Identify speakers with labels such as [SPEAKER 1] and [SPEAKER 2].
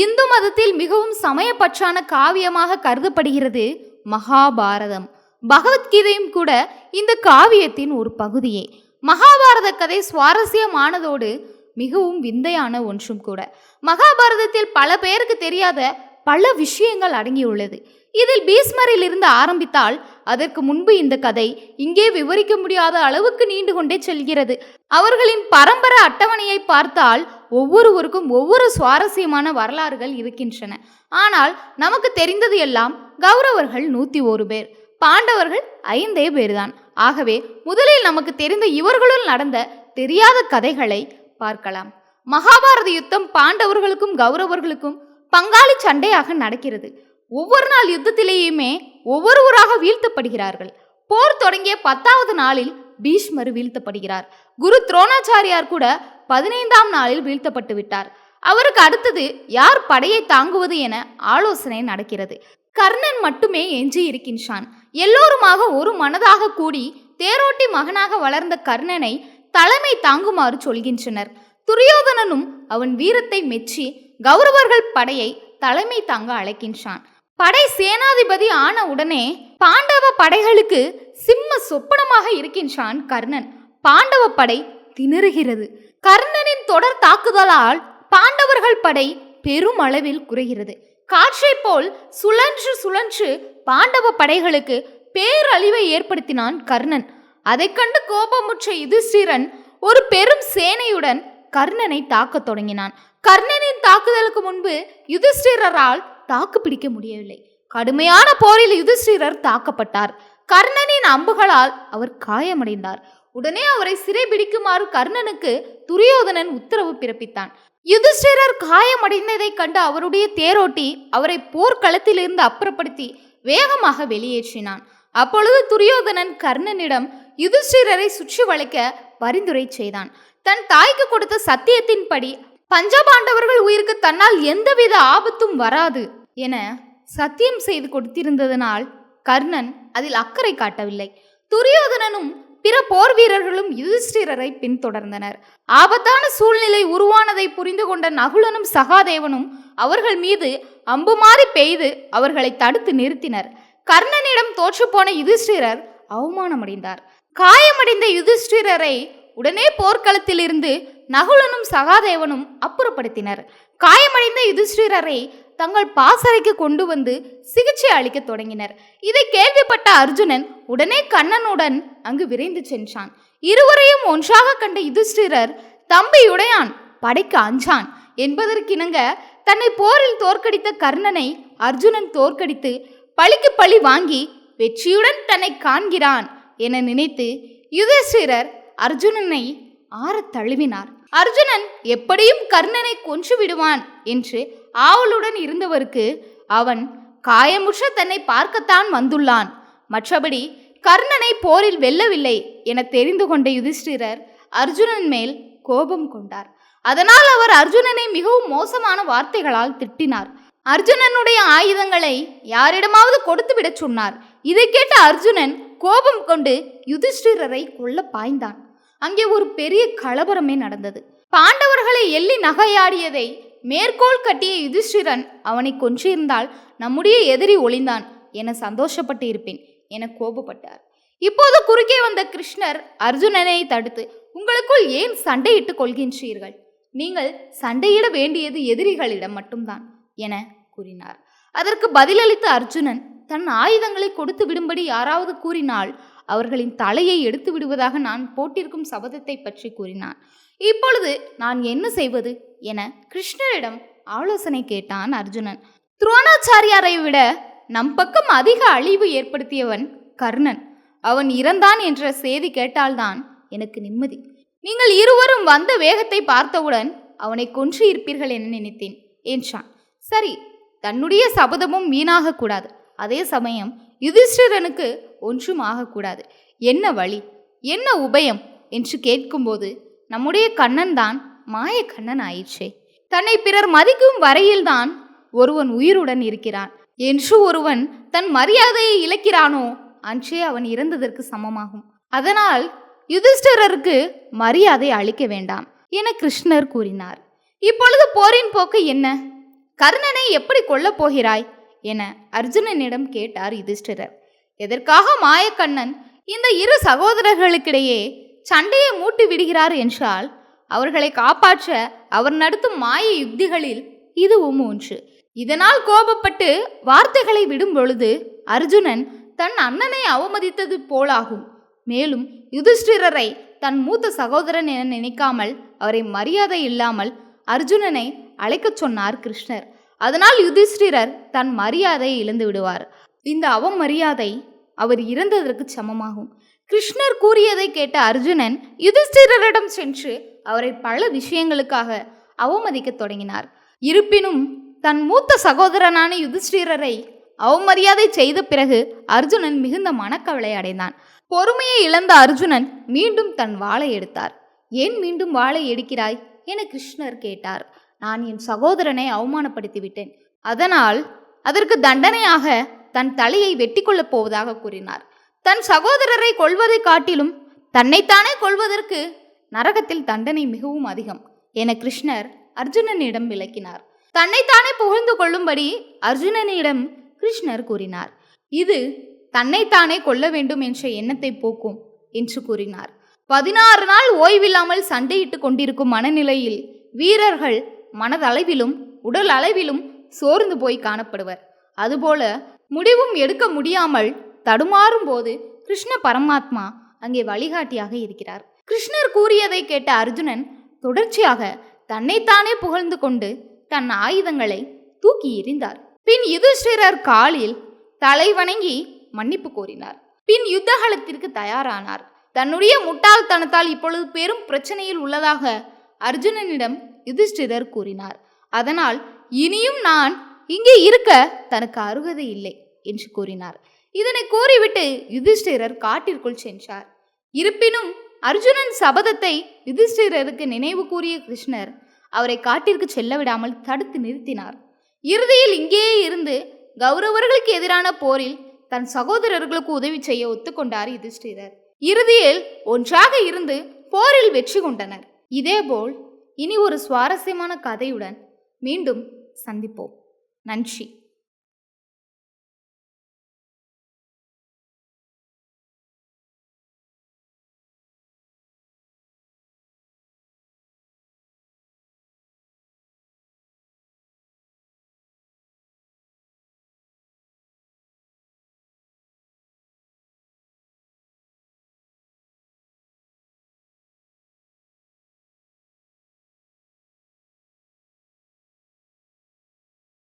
[SPEAKER 1] இந்து மதத்தில் மிகவும் சமயப்பற்றான காவியமாக கருதப்படுகிறது மகாபாரதம். பகவத்கீதையும் கூட இந்த காவியத்தின் ஒரு பகுதியே. மகாபாரத கதை சுவாரஸ்யமானதோடு மிகவும் விந்தையான ஒன்றும் கூட. மகாபாரதத்தில் பல பேருக்கு தெரியாத பல விஷயங்கள் அடங்கியுள்ளது. இதில் பீஸ்மரில் இருந்து ஆரம்பித்தால் அதற்கு முன்பு இந்த கதை இங்கே விவரிக்க முடியாத அளவுக்கு நீண்டு கொண்டே செல்கிறது. அவர்களின் பரம்பரை அட்டவணையை பார்த்தால் ஒவ்வொருவருக்கும் ஒவ்வொரு சுவாரஸ்யமான வரலாறுகள் இருக்கின்றன. ஆனால் நமக்கு தெரிந்தது எல்லாம் கௌரவர்கள் நூத்தி ஒரு பேர். பாண்டவர்கள் ஐந்தே பேர்தான். ஆகவே முதலில் நமக்கு தெரிந்த இவர்களுள் நடந்த தெரியாத கதைகளை பார்க்கலாம். மகாபாரத யுத்தம் பாண்டவர்களுக்கும் கௌரவர்களுக்கும் பங்காளி சண்டையாக நடக்கிறது. ஒவ்வொரு நாள் யுத்தத்திலேயுமே ஒவ்வொருவராக வீழ்த்தப்படுகிறார்கள். போர் தொடங்கிய பத்தாவது நாளில் பீஷ்மர் வீழ்த்தப்படுகிறார். குரு துரோணாச்சாரியார் கூட பதினைந்தாம் நாளில் வீழ்த்தப்பட்டு விட்டார். அவருக்கு அடுத்தது யார் படையை தாங்குவது என ஆலோசனை நடக்கிறது. கர்ணன் மட்டுமே எஞ்சி இருக்கின்றான். எல்லோருமாக ஒரு மனதாக கூடி தேரோட்டி மகனாக வளர்ந்த கர்ணனை தலைமை தாங்குமாறு சொல்கின்றனர். துரியோதனனும் அவன் வீரத்தை மெச்சி கௌரவர்கள் படையை தலைமை தாங்க அழைக்கின்றான். படை சேனாதிபதி ஆன உடனே பாண்டவ படைகளுக்கு சிம்ம சொப்பனமாக இருக்கின்றான் கர்ணன். பாண்டவ படை திணறுகிறது. கர்ணனின் தொடர் தாக்குதலால் பாண்டவர்கள் படை பெரும் அளவில் குறைகிறது. காற்றை போல் சுழன்று சுழன்று பாண்டவ படைகளுக்கு பேரழிவை ஏற்படுத்தினான் கர்ணன். அதைக் கண்டு கோபமுற்ற யுதிஷ்டிரன் ஒரு பெரும் சேனையுடன் கர்ணனை தாக்கத் தொடங்கினான். கர்ணனின் தாக்குதலுக்கு முன்பு யுதிஷ்டிரரால் தாக்கு பிடிக்க முடியவில்லை. கடுமையான போரில் யுதிஷ்டிரர் தாக்கப்பட்டார். கர்ணனின் அம்புகளால் அவர் காயமடைந்தார். உடனே அவரை சிறைபிடிக்குமாறு கர்ணனுக்கு துரியோதனன் உத்தரவு பிறப்பித்தான். யுதிஷ்டிரர் காயமடைந்ததைக் கண்டு அவருடைய தேரோட்டி அவரை போர்க்களத்திலிருந்து அப்புறப்படுத்தி வேகமாக வெளியேற்றினான். அப்பொழுது துரியோதனன் கர்ணனிடம் யுதிஷ்டிரரை சுற்றி வளைக்க பரிந்துரை செய்தான். தன் தாய்க்கு கொடுத்த சத்தியத்தின்படி பஞ்சபாண்டவர்கள் உயிருக்கு தன்னால் எந்தவித ஆபத்தும் வராது. என சத்தியம் செய்து கொடுத்திருந்ததனால் கர்ணன் அதில் அக்கறை காட்டவில்லை. துரியோதனனும் பிற போர் வீரர்களும் யுதிஷ்டிரரை பின்தொடர்ந்தனர். ஆபத்தான சூழ்நிலை உருவானதை புரிந்து கொண்ட நகுலனும் சகாதேவனும் அவர்கள் மீது அம்பு மாறி பெய்து அவர்களை தடுத்து நிறுத்தினர். கர்ணனிடம் தோற்றுப்போன யுதிஷ்டிரர் அவமானமடைந்தார். காயமடைந்த யுதிஷ்டிரரை உடனே போர்க்களத்திலிருந்து நகுலனும் சகாதேவனும் அப்புறப்படுத்தினர். காயமடைந்த யுதிஷ்டிரரை தங்கள் பாசறைக்கு கொண்டு வந்து சிகிச்சை அளிக்க தொடங்கினர். இதை கேள்விப்பட்ட அர்ஜுனன் உடனே கண்ணனுடன் அங்கு விரைந்து சென்றான். இருவரையும் ஒன்றாக கண்ட யுதிஷ்டிரர் தம்பியுடையான் படைக்கு அஞ்சான் என்பதற்கிணங்க தன்னை போரில் தோற்கடித்த கர்ணனை அர்ஜுனன் தோற்கடித்து பழிக்கு பழி வாங்கி வெற்றியுடன் தன்னை காண்கிறான் என நினைத்து யுதிஷ்டிரர் அர்ஜுனனை ஆற தழுவினார். அர்ஜுனன் எப்படியும் கர்ணனை கொன்று விடுவான் என்று ஆவலுடன் இருந்தவருக்கு அவன் காயமுற்ற தன்னை பார்க்கத்தான் வந்துள்ளான். மற்றபடி கர்ணனை போரில் வெல்லவில்லை என தெரிந்து கொண்ட யுதிஷ்டிரர் அர்ஜுனன் மேல் கோபம் கொண்டார். அதனால் அவர் அர்ஜுனனை மிகவும் மோசமான வார்த்தைகளால் திட்டினார். அர்ஜுனனுடைய ஆயுதங்களை யாரிடமாவது கொடுத்து விடச் சொன்னார். இதை கேட்ட அர்ஜுனன் கோபம் கொண்டு யுதிஷ்டிரரை கொல்ல பாய்ந்தான். அங்கே ஒரு பெரிய கலவரமே நடந்தது. பாண்டவர்களை எள்ளி நகையாடியதை மேற்கோள் கட்டிய யுதிஷ்டிரன் அவனை கொன்றிருந்தால் நம்முடைய எதிரி ஒளிந்தான் என சந்தோஷப்பட்டு இருப்பேன் என கோபப்பட்டார். இப்போது குறுக்கே வந்த கிருஷ்ணர் அர்ஜுனனை தடுத்து உங்களுக்குள் ஏன் சண்டையிட்டுக் கொள்கின்றீர்கள்? நீங்கள் சண்டையிட வேண்டியது எதிரிகளிடம் மட்டும்தான் என கூறினார். அதற்கு பதிலளித்த அர்ஜுனன் தன் ஆயுதங்களை கொடுத்து விடும்படி யாராவது கூறினால் அவர்களின் தலையை எடுத்து விடுவதாக நான் போட்டிருக்கும் சபதத்தை பற்றி கூறினான். இப்பொழுது நான் என்ன செய்வது என கிருஷ்ணரிடம் ஆலோசனை கேட்டான் அர்ஜுனன். துரோணாச்சாரியாரை விட நம் பக்கம் அதிக அழிவு ஏற்படுத்தியவன் கர்ணன். அவன் இறந்தான் என்ற செய்தி கேட்டால்தான் எனக்கு நிம்மதி. நீங்கள் இருவரும் வந்த வேகத்தை பார்த்தவுடன் அவனை கொன்று இருப்பீர்கள் என நினைத்தேன் என்றான். சரி தன்னுடைய சபதமும் வீணாகக்கூடாது அதே சமயம் யுதிஷ்டிரனுக்கு ஒன்றும் ஆகக்கூடாது. என்ன வழி? என்ன உபயம்? என்று கேட்கும்போது நம்முடைய கண்ணன் தான் மாய கண்ணன் ஆயிற்றே தன்னை பிறர் மதிக்கும் வரையில்தான் ஒருவன் உயிருடன் இருக்கிறான். என்று ஒருவன் தன் மரியாதையை இழக்கிறானோ அன்றே அவன் இறந்ததற்கு சமமாகும். அதனால் யுதிஷ்டிரருக்கு மரியாதை அளிக்க வேண்டாம் என கிருஷ்ணர் கூறினார். இப்பொழுது போரின் போக்கு என்ன? கர்ணனை எப்படி கொல்லப் போகிறாய்? என அர்ஜுனனிடம் கேட்டார் யுதிஷ்டிரர். எதற்காக மாயக்கண்ணன் இந்த இரு சகோதரர்களுக்கிடையே சண்டையை மூட்டி விடுகிறார் என்றால் அவர்களை காப்பாற்ற அவர் நடத்தும் மாய யுக்திகளில் இதுவும் ஒன்று. இதனால் கோபப்பட்டு வார்த்தைகளை விடும் பொழுது அர்ஜுனன் தன் அண்ணனை அவமதித்தது போலாகும். மேலும் யுதிஷ்டிரரை தன் மூத்த சகோதரன் என நினைக்காமல் அவரை மரியாதை இல்லாமல் அர்ஜுனனை அழைக்கச் சொன்னார் கிருஷ்ணர். அதனால் யுதிஷ்டிரர் தன் மரியாதையை இழந்து விடுவார். இந்த அவமரியாதை அவர் இறந்ததற்கு சமமாகும். கிருஷ்ணர் கூறியதை கேட்ட அர்ஜுனன் யுதிஷ்டிரரிடம் சென்று அவரை பல விஷயங்களுக்காக அவமதிக்கத் தொடங்கினார். இருப்பினும் தன் மூத்த சகோதரனான யுதிஷ்டிரரை அவமரியாதை செய்த பிறகு அர்ஜுனன் மிகுந்த மனக்கவலை அடைந்தான். பொறுமையை இழந்த அர்ஜுனன் மீண்டும் தன் வாளை எடுத்தார். ஏன் மீண்டும் வாளை எடுக்கிறாய்? என கிருஷ்ணர் கேட்டார். நான் என் சகோதரனை அவமானப்படுத்தி விட்டேன் அதனால் அதற்கு தண்டனையாக தன் தலையை வெட்டி கொள்ளப் போவதாக கூறினார். தன் சகோதரரை கொல்வதை காட்டிலும் தன்னைத்தானே கொல்வதற்கு நரகத்தில் தண்டனை மிகவும் அதிகம் என கிருஷ்ணர் அர்ஜுனனிடம் விளக்கினார். தன்னைத்தானே புகழ்ந்து கொள்ளும்படி அர்ஜுனனிடம் கிருஷ்ணர் கூறினார். இது தன்னைத்தானே கொல்ல வேண்டும் என்ற எண்ணத்தை போக்கும் என்று கூறினார். பதினாறு நாள் ஓய்வில்லாமல் சண்டையிட்டு கொண்டிருக்கும் மனநிலையில் வீரர்கள் மனதளவிலும் உடல் அளவிலும் சோர்ந்து போய் காணப்படுவர். அதுபோல முடிவும் எடுக்க முடியாமல் தடுமாறும் போது கிருஷ்ண பரமாத்மா அங்கே வழிகாட்டியாக இருக்கிறார். கிருஷ்ணர் கூறியதை கேட்ட அர்ஜுனன் தொடர்ச்சியாக தன்னைத்தானே புகழ்ந்து கொண்டு தன் ஆயுதங்களை தூக்கி எறிந்தார். பின் யுதிஷ்டிரர் காலில் தலை வணங்கி மன்னிப்பு கோரினார். பின் யுத்தகலத்திற்கு தயாரானார். தன்னுடைய முட்டாள்தனத்தால் இப்பொழுது பெரும் பிரச்சனையில் உள்ளதாக அர்ஜுனனிடம் யுதிஷ்டிரர் கூறினார். அதனால் இனியும் நான் இங்கே இருக்க தனக்கு அருகதை இல்லை என்று கூறினார். இதனை கூறிவிட்டு யுதிஷ்டிரர் காட்டிற்குள் சென்றார். இருப்பினும் அர்ஜுனன் சபதத்தை யுதிஷ்டிரருக்கு நினைவு கூறிய கிருஷ்ணர் அவரை காட்டிற்கு செல்ல விடாமல் தடுத்து நிறுத்தினார். இறுதியில் இங்கேயே இருந்து கௌரவர்களுக்கு எதிரான போரில் தன் சகோதரர்களுக்கு உதவி செய்ய ஒத்துக்கொண்டார் யுதிஷ்டிரர். இறுதியில் ஒன்றாக இருந்து போரில் வெற்றி கொண்டனர். இதேபோல் இனி ஒரு சுவாரஸ்யமான கதையுடன் மீண்டும் சந்திப்போம். நன்றி.